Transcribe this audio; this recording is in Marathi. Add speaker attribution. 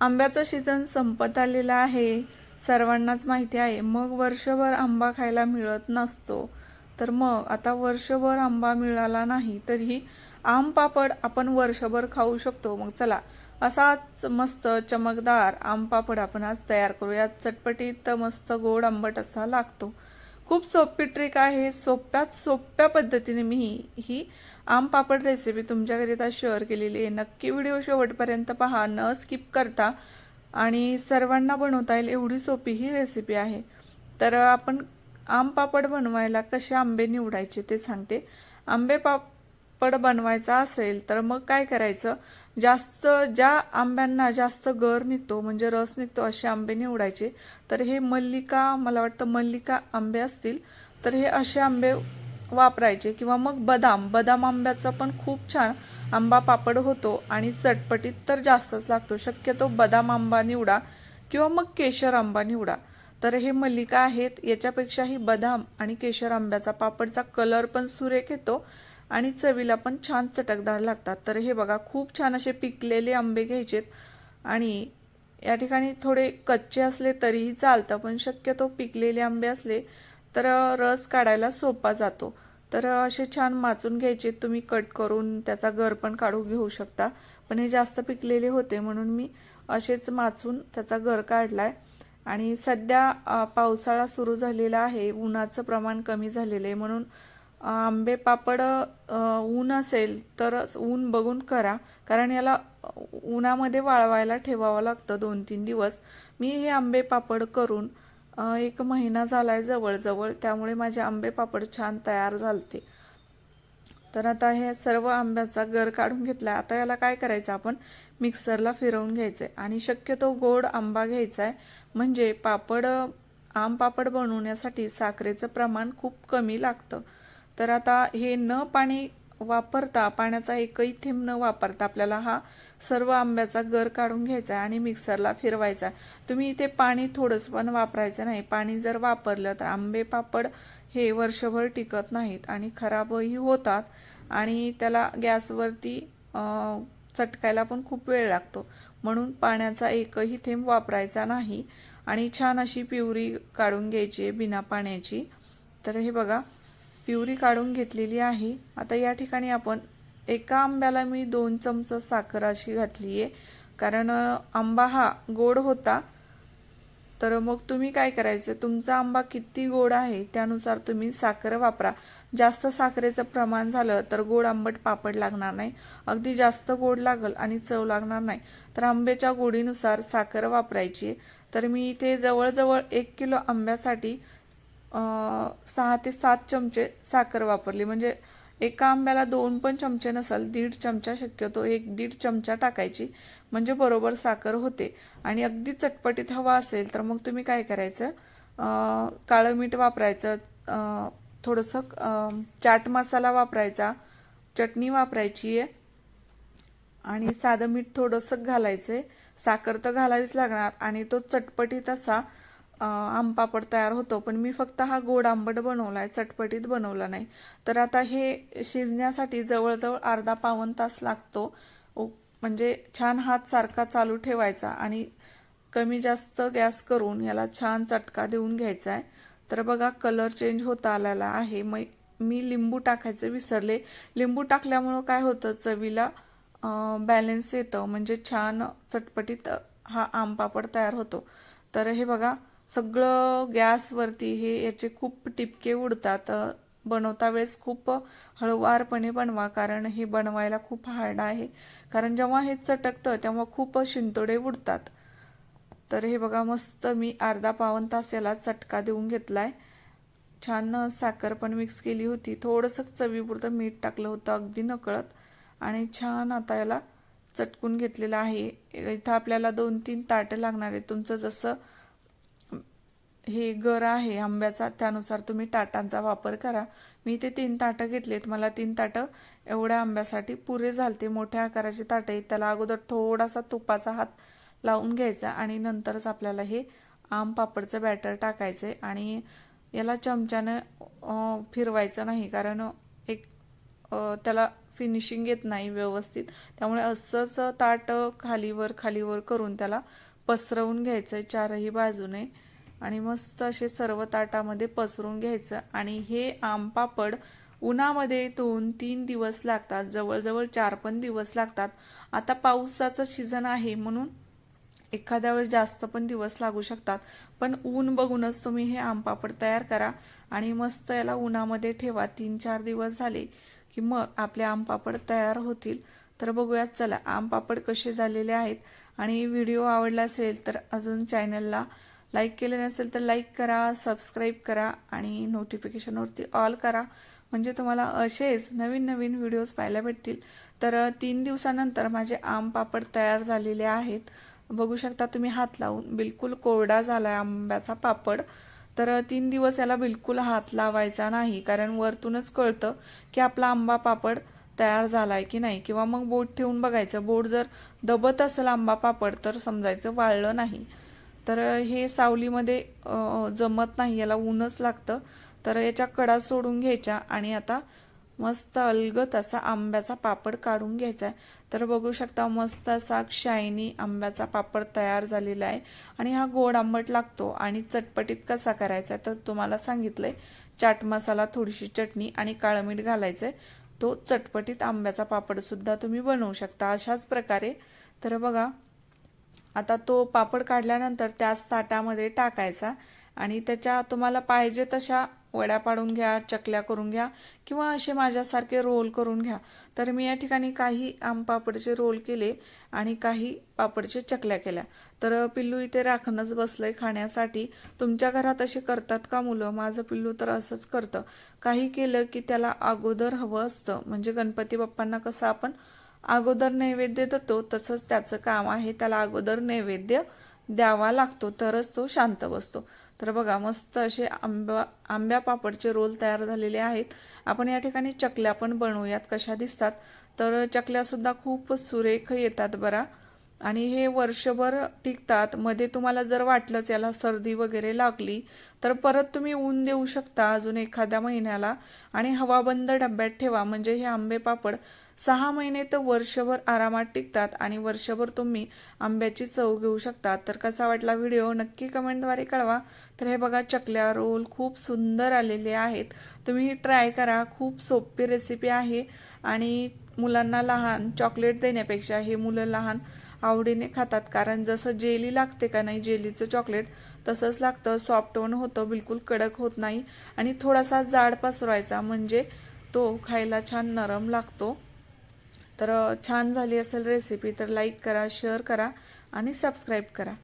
Speaker 1: आंब्याचं सीझन संपत आलेलं आहे. सर्वांनाच माहिती आहे मग वर्षभर आंबा खायला मिळत नसतो. तर मग आता वर्षभर आंबा मिळाला नाही तरीही आम पापड आपण वर्षभर खाऊ शकतो. मग चला असाच मस्त चमकदार आम पापड आपण आज तयार करूया. चटपटीत मस्त गोड आंबट असा लागतो. खूप सोपी ट्रिक आहे सोप्यात सोप्या पद्धतीने मी ही आम पापड रेसिपी तुमच्याकरिता शेअर केलेली आहे. नक्की व्हिडिओ शेवटपर्यंत पहा. न स्किप करता. आणि सर्वांना बनवता येईल एवढी सोपी ही रेसिपी आहे. तर आपण आम पापड बनवायला कसे आंबे निवडायचे ते सांगते. आंबे पापड बनवायचा असेल तर मग काय करायचं? जास्त ज्या आंब्यांना जास्त गर निघतो म्हणजे रस निघतो असे आंबे निवडायचे. तर हे मल्लिका मला वाटतं मल्लिका आंबे असतील. तर हे असे आंबे वापरायचे किंवा मग बदाम बदाम आंब्याचा पण खूप छान आंबा पापड होतो आणि चटपटीत तर जास्तच लागतो. शक्यतो बदाम आंबा निवडा किंवा मग केशर आंबा निवडा. तर हे मल्लिका आहेत. याच्यापेक्षाही बदाम आणि केशर आंब्याचा पापडचा कलर पण सुरेख येतो आणि चवीला पण छान चटकदार लागतात. तर हे बघा खूप छान असे पिकलेले आंबे घ्यायचेत आणि या ठिकाणी थोडे कच्चे असले तरीही चालतं पण शक्यतो पिकलेले आंबे असले तर रस काढायला सोपा जातो. तर असे छान माचून घ्यायचे तुम्ही कट करून त्याचा गर पण काढून घेऊ शकता. पण हे जास्त पिकलेले होते म्हणून मी असेच माचून त्याचा गर काढलाय. आणि सध्या पावसाळा सुरू झालेला आहे. उन्हाचं प्रमाण कमी झालेलं आहे म्हणून आंबे पापड ऊन असेल तर ऊन बघून करा. कारण याला उन्हामध्ये वाळवायला ठेवावं लागतं दोन तीन दिवस. मी हे आंबे पापड करून एक महिना झालाय जवळजवळ त्यामुळे माझे आंबे पापड छान तयार झालते. तर आता हे सर्व आंब्याचा गर काढून घेतलाय. आता याला काय करायचं आपण? मिक्सरला फिरवून घ्यायचंय. आणि शक्यतो गोड आंबा घ्यायचा आहे म्हणजे पापड आम पापड बनवण्यासाठी साखरेचं प्रमाण खूप कमी लागतं. तर आता हे न पाणी वापरता पाण्याचा एकही थेंब न वापरता आपल्याला हा सर्व आंब्याचा गर काढून घ्यायचा आहे आणि मिक्सरला फिरवायचा तुम्ही इथे पाणी थोडंसं पण वापरायचं नाही. पाणी जर वापरलं तर आंबे पापड हे वर्षभर टिकत नाहीत आणि खराबही होतात आणि त्याला गॅसवरती चटकायला पण खूप वेळ लागतो. म्हणून पाण्याचा एकही थेंब वापरायचा नाही आणि छान अशी पिवरी काढून घ्यायची आहे बिना पाण्याची. तर हे बघा पिवरी काढून घेतलेली आहे. आता या ठिकाणी आपण एका आंब्याला मी दोन चमचा साखर अशी घातली आहे कारण आंबा हा गोड होता. तर मग तुम्ही काय करायचं? तुमचा आंबा किती गोड आहे त्यानुसार तुम्ही साखर वापरा. जास्त साखरेचं प्रमाण झालं तर गोड आंबट पापड लागणार नाही. अगदी जास्त गोड लागल आणि चव लागणार नाही. तर आंब्याच्या गोडीनुसार साखर वापरायची तर मी इथे जवळजवळ एक किलो आंब्यासाठी सहा ते सात चमचे साखर वापरली. म्हणजे एका आंब्याला दोन पण चमचे नसल दीड चमचा शक्यतो एक दीड चमचा टाकायची. म्हणजे बरोबर साखर होते. आणि अगदी चटपटीत हवा असेल तर मग तुम्ही काय करायचं? काळं मीठ वापरायचं. थोडंसं चाट मसाला वापरायचा. चटणी वापरायची आहे. आणि साधं मीठ थोडंसं घालायचंय. साखर तर घालावीच लागणार. आणि तो चटपटीत असा आमपापड तयार होतो पण मी फक्त हा गोड आंबट बनवला आहे चटपटीत बनवला नाही. तर आता हे शिजण्यासाठी जवळजवळ अर्धा पावन तास लागतो. म्हणजे छान हात सारखा चालू ठेवायचा आणि कमी जास्त गॅस करून याला छान चटका देऊन घ्यायचा आहे तर बघा कलर चेंज होता आलेला आहे. मग मी लिंबू टाकायचं विसरले. लिंबू टाकल्यामुळं काय होतं चवीला बॅलन्स येतं. म्हणजे छान चटपटीत हा आमपापड तयार होतो. तर हे बघा सगळं गॅसवरती हे याचे खूप टिपके उडतात. बनवता वेळेस खूप हळुवारपणे बनवा कारण हे बनवायला खूप हार्ड आहे. कारण जेव्हा हे चटकतं तेव्हा खूप शिंतोडे उडतात. तर हे बघा मस्त मी अर्धा पावन तास याला चटका देऊन घेतलाय. छान साखर पण मिक्स केली होती. थोडंसं चवीपुरतं मीठ टाकलं होतं अगदी नकळत. आणि छान आता याला चटकून घेतलेलं आहे. इथं आपल्याला दोन तीन ताटं लागणार आहे तुमचं जसं हे गर आहे आंब्याचा त्यानुसार तुम्ही ताटांचा वापर करा. मी इथे तीन ताटं घेतलेत. मला तीन ताटं एवढ्या आंब्यासाठी पुरे झालते. मोठ्या आकाराचे ताटं आहेत. त्याला अगोदर थोडासा तुपाचा हात लावून घ्यायचा आणि नंतरच आपल्याला हे आम पापडचं बॅटर टाकायचंय आणि याला चमच्यानं फिरवायचं नाही कारण एक त्याला फिनिशिंग येत नाही व्यवस्थित. त्यामुळे असंच ताट खालीवर खालीवर करून त्याला पसरवून घ्यायचं आहे चारही बाजूने. आणि मस्त असे सर्व ताटामध्ये पसरून घ्यायचं. आणि हे आम पापड उन्हामध्ये दोन तीन दिवस लागतात. जवळजवळ चार पण दिवस लागतात. आता पावसाचं सीझन आहे म्हणून एखाद्या वेळेस जास्त पण दिवस लागू शकतात. पण ऊन बघूनच तुम्ही हे आमपापड तयार करा. आणि मस्त याला उन्हामध्ये ठेवा. तीन चार दिवस झाले की मग आपले आमपापड तयार होतील. तर बघूयात चला आमपापड कसे झालेले आहेत. आणि व्हिडिओ आवडला असेल तर अजून चॅनलला लाईक केले नसेल तर लाईक करा सबस्क्राईब करा आणि नोटिफिकेशनवरती ऑल करा. म्हणजे तुम्हाला असेच नवीन नवीन व्हिडिओज पाहायला भेटतील. तर तीन दिवसानंतर माझे आम पापड तयार झालेले आहेत. बघू शकता तुम्ही हात लावून. बिलकुल कोरडा झाला आहे आंब्याचा पापड. तर तीन दिवस याला बिलकुल हात लावायचा नाही. कारण वरतूनच कळतं की आपला आंबा पापड तयार झाला आहे की नाही. किंवा मग बोट ठेवून बघायचं. बोट जर दबत असेल आंबा पापड तर समजायचं वाळलं नाही. तर हे सावलीमध्ये जमत नाही याला ऊनच लागतं. तर याच्या कडा सोडून घ्यायच्या आणि आता मस्त अलगत असा आंब्याचा पापड काढून घ्यायचा आहे तर बघू शकता मस्त असा शायनी आंब्याचा पापड तयार झालेला आहे. आणि हा गोड आंबट लागतो आणि चटपटीत कसा करायचा तर तुम्हाला सांगितलंय. चाट मसाला थोडीशी चटणी आणि काळं मीठ घालायचंय. तो चटपटीत आंब्याचा पापड सुद्धा तुम्ही बनवू शकता अशाच प्रकारे. तर बघा आता तो पापड काढल्यानंतर त्याच ताटामध्ये टाकायचा आणि त्याच्या तुम्हाला पाहिजे तशा वड्या पाडून घ्या चकल्या करून घ्या किंवा असे माझ्यासारखे रोल करून घ्या. तर मी या ठिकाणी काही आम पापडचे रोल केले आणि काही पापडचे चकल्या केल्या. तर पिल्लू इथे राखणच बसलंय खाण्यासाठी. तुमच्या घरात असे करतात का मुलं? माझं पिल्लू तर असंच करतं. काही केलं की त्याला अगोदर हवं असतं. म्हणजे गणपती बाप्पांना कसं आपण अगोदर नैवेद्य देतो तसंच त्याचं काम आहे. त्याला अगोदर नैवेद्य द्यावा लागतो तरच तो शांत बसतो. तर बघा मस्त असे आंब्या आंब्या पापडचे रोल तयार झालेले आहेत. आपण या ठिकाणी चकल्या पण बनवूयात कशा दिसतात. तर चकल्यासुद्धा खूप सुरेख येतात बरा. आणि हे वर्षभर टिकतात. मध्ये तुम्हाला जर वाटलंच याला सर्दी वगैरे लागली तर परत तुम्ही ऊन देऊ शकता अजून एखाद्या महिन्याला. आणि हवाबंद डब्यात ठेवा. म्हणजे हे आंबे पापड सहा महिने तर वर्षभर आरामात टिकतात आणि वर्षभर तुम्ही आंब्याची चव घेऊ शकता तर कसा वाटला व्हिडिओ? नक्की कमेंटद्वारे कळवा. तर हे बघा चकल्या रोल खूप सुंदर आलेले आहेत. तुम्ही ट्राय करा. खूप सोपी रेसिपी आहे. आणि मुलांना लहान चॉकलेट देण्यापेक्षा हे मुलं लहान आवडीने खातात. कारण जसं जेली लागते का नाही जेलीचं चॉकलेट तसंच लागतं. सॉफ्ट पण होतं बिलकुल कडक होत नाही. आणि थोडासा जाड पसरवायचा म्हणजे तो खायला छान नरम लागतो. तर छान झाली असेल रेसिपी तर लाईक करा शेअर करा आणि सबस्क्राईब करा.